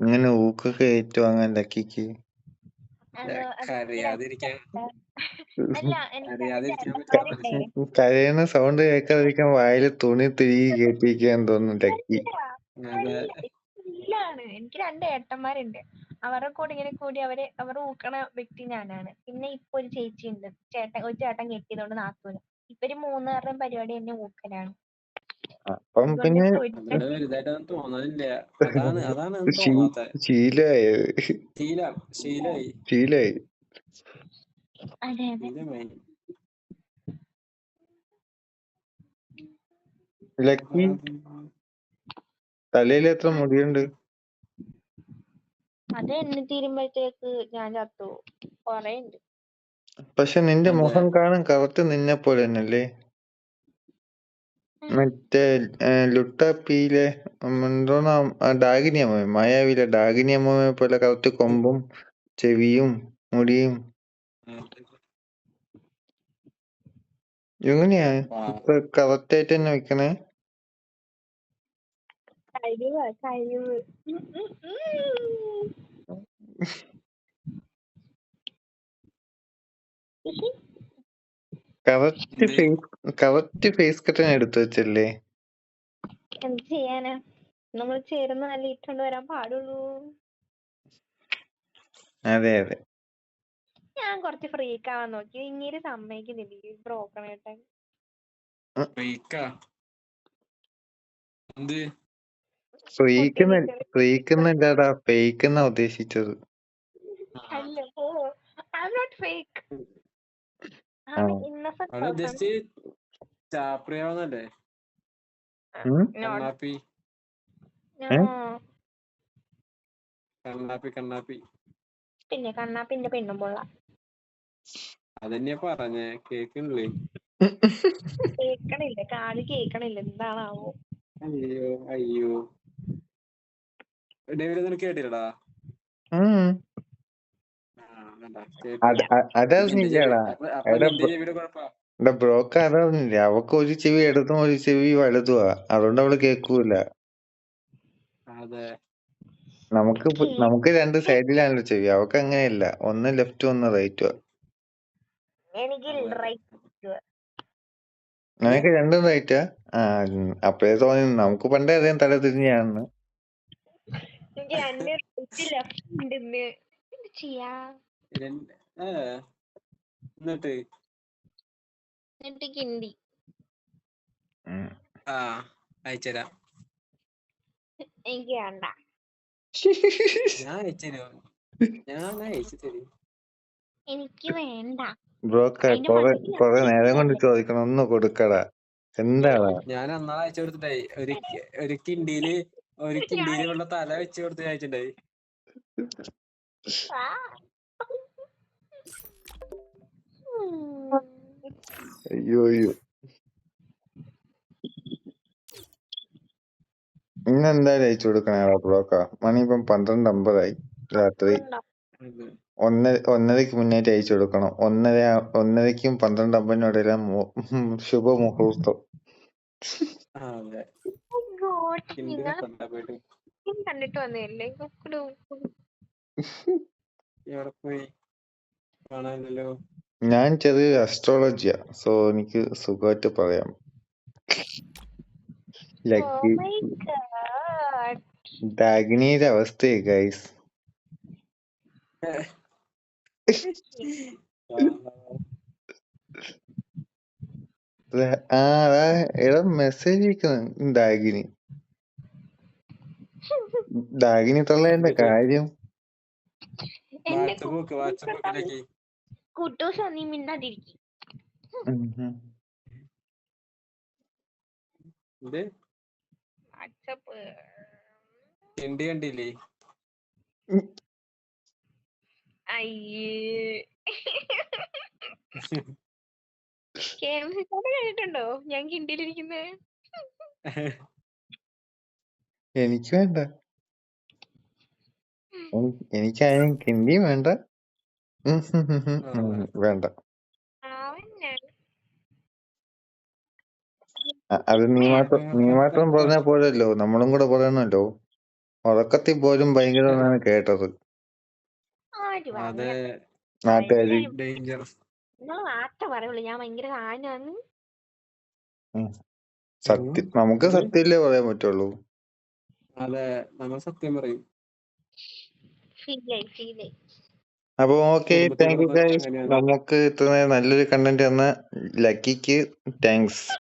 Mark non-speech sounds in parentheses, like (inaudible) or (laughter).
ഇങ്ങനെ ഊക്കൊക്കെ ലക്കിക്ക്. രണ്ട് അറിയാതിരിക്കാൻ ഏട്ടന്മാരുണ്ടേ കരയുന്ന സൗണ്ട് കേൾക്കാതിരിക്കാൻ വായിൽ തുണി തിരികെ കേൾപ്പിക്കാൻ തോന്നുന്നു ലക്കി. എനിക്ക് രണ്ട് ഏട്ടന്മാരുണ്ട്. അവരുടെ കൂടെ ഇങ്ങനെ കൂടി അവർ അവർ ഊക്കണ വ്യക്തി ഞാനാണ്. പിന്നെ ഇപ്പൊ ഒരു ചേച്ചി ഉണ്ട് ചേട്ടൻ ഒരു ചേട്ടൻ കെട്ടിയതുകൊണ്ട് നാത്തൂന്. ഒരു മൂന്നുപേരുടെയും പരിപാടി എന്നെ ഊക്കലാണ്. അപ്പം പിന്നെ വലുതായിട്ടൊന്നും തോന്നണില്ല അതാണ് അതാണ് ഒന്നും ശീ- തോന്നാത്തെ. ശീലമായത് ശീലം ശീലായി. ശീലമായി അതെ അതെ. ശീലമായി ലക്കി തലയിൽ എത്ര മുടിയുണ്ട്? അത് എണ്ണി തീരുമ്പോഴത്തേക്ക് ഞാൻ ചത്തു. കൊറേ ഉണ്ട് പക്ഷെ നിന്റെ അതെ. മുഖം കാണാൻ കറക്റ്റ് നിന്നെ പോലെ തന്നെയല്ലേ മറ്റേ ഏ, ലുട്ടാപ്പിയിലെ ഉം, എന്തോന്നാ ആ ഡാഗിനി അമ്മ മായാവിയിലെ ഡാഗിനി അമ്മയെ പോലെ കറക്റ്റ് കൊമ്പും ചെവിയും മുടിയും. എങ്ങനെയാ ഇപ്പൊ കറക്റ്റ് ആയിട്ട് തന്നെ വെക്കണേ? കഴിവ് കഴിവ്. ഉം, ഉം, ഉം. കറക്റ്റ്? ഫേസ് കറക്റ്റ് ഫേസ് കട്ടിന് എടുത്തു വെച്ചല്ലേ? എന്ത് ചെയ്യാനാ? നമ്മൾ ചേർന്ന് നല്ല ഇട്ടുകൊണ്ട് വരാൻ പാടുള്ളൂ. അതെ അതെ. ഞാൻ കുറച്ച് ഫ്രീക്ക് ആവാൻ നോക്കി. ഇങ്ങനെ സമ്മതിക്കുന്നില്ല ഈ എന്ത്? ഫ്രീക്കുന്ന ഫ്രീക്കുന്നല്ലാടാ. ഫേക്കെന്നാ ഉദ്ദേശിച്ചത്. അല്ല oh I not fake innocent ഉദ്ദേശിച്ച് ചാപ്രിയാവുന്നല്ലേ? കണ്ണാപ്പി? കണ്ണാപ്പി കണ്ണാപ്പി പിന്നെ കണ്ണാപ്പിന്റെ പെണ്ണും പൊള്ള അതന്നെയാ പറഞ്ഞേ കേക്കണില്ലേ കേക്കണില്ല കാൽ കേക്കണില്ല എന്താണാവോ? അയ്യോ അയ്യോ. ഡേവിഡ് നിനക്ക് കേട്ടില്ലടാ ഉം. ആ, കണ്ടാ, അത് കേട്ടില്ല. അ- അതറിഞ്ഞില്ലടാ എടാ. ബ്രോക്ക് അതറിഞ്ഞില്ല അവക്ക് ഒരു ചെവി ഇടതും ഒരു ചെവി വലുതുവാ. അതുകൊണ്ട് അവൾ കേക്കൂല അതെ. നമുക്ക് നമുക്ക് രണ്ട് സൈഡിലാണല്ലോ ചെവി. അവക്ക് അങ്ങനെയല്ല. ഒന്ന് ലെഫ്റ്റ് ഒന്ന് റൈറ്റ് നിനക്ക് രണ്ടും റൈറ്റാ ആ. അപ്പഴേ തോന്നി നമുക്ക് പണ്ടേ അതേ തല തിരിഞ്ഞാണെന്ന്. എന്ത് ചെയ്യാ? എന്നിട്ട്? എന്നിട്ട് കിണ്ടി. ആ അയച്ചരാ എനിക്ക് വേണ്ട. ഞാൻ അയച്ചരോ ഞാൻ അയച്ചു തരും എനിക്ക് വേണ്ട. ബ്രോക്ക അതിന്റെ കൊറേ നേരം കൊണ്ട് ചോദിക്കണം ഒന്ന് കൊടുക്കടാ. എന്താടാ? ഞാൻ അന്നാ അയച്ചു കൊടുത്തിട്ടായി ഒരു ഒരു കിണ്ടിയിൽ ഒരു കിണ്ടിയിലുള്ള തല വെച്ച് കൊടുത്ത് അയച്ചിട്ടുണ്ടായി. അയ്യോ അയ്യോ. ഇന്ന് എന്തായാലും അയച്ചു കൊടുക്കണേ ബ്രോക്ക മണി ഇപ്പം പന്ത്രണ്ട് അമ്പതായി രാത്രി. ഒന്നര ഒന്നരക്ക് മുന്നേറ്റ് അയച്ചു കൊടുക്കണം. ഒന്നര ഒന്നരക്കും പന്ത്രണ്ട് അമ്പതിനും ഇടയിലാണ് മു- ശുഭമുഹൂർത്തം. ആ, അതെ. God, കിണ്ടി നിങ്ങൾ വെക്കണ്ട പോയിട്ട്. ഇത് കണ്ടിട്ട് വന്നതല്ലേ? കുക്കുടു. എവിടെ പോയി? കാണാനില്ലല്ലോ. ഞാൻ ചെറിയ അസ്ട്രോളജിയാ സോ എനിക്ക് സുഖമായിട്ട് പറയാം. Oh lucky God. ഡാഗിനിയുടെ അവസ്ഥയെ ഗൈസ് ആ എടാ മെസ്സേജ് അയക്കുന്നു ഡാഗിനി. (laughs) ഡാഗിനി തള്ളേണ്ട കാര്യം. വാട്സപ്പ് നോക്ക് വാട്സപ്പ് നോക്കിലേക്ക് കുട്ടൂസ് നീ മിണ്ടാതിരിക്കും. ഇത് കണ്ടില്ലേ? (laughs) കേട്ടിട്ടുണ്ടോ ഞാൻ കിണ്ടിയിലിരിക്കുന്നേ. എനിക്ക് വേണ്ട. എനി- കിണ്ടിയും വേണ്ട. ഉം ഹും ഹും ഹും ഉം. വേണ്ട. അവന്നെ അ- അത് നീ മാത്രം നീ മാത്രം പറഞ്ഞാൽ പോരല്ലോ. നമ്മളും കൂടെ പറയണല്ലോ. ഉറക്കത്തിൽ പോലും ഭയങ്കര എന്നാണ് കേട്ടത്. ആര് അത്. പറഞ്ഞു നാട്ടുകാര്. ഡേഞ്ചർ നിങ്ങൾ മാത്രം പറയുള്ളൂ. ഞാൻ ഭയങ്കര സത്യം നമുക്ക് സത്യല്ലേ പറയാൻ പറ്റുള്ളൂ. അതെ നമ്മൾ സത്യം പറയും. ഫീലായി ഫീലായി അപ്പൊ ഓക്കെ താങ്ക് യു ഗൈസ് നമുക്ക് ഇത്ര നല്ലൊരു കണ്ടന്റ് തന്ന. ലക്കിക്ക് താങ്ക്സ്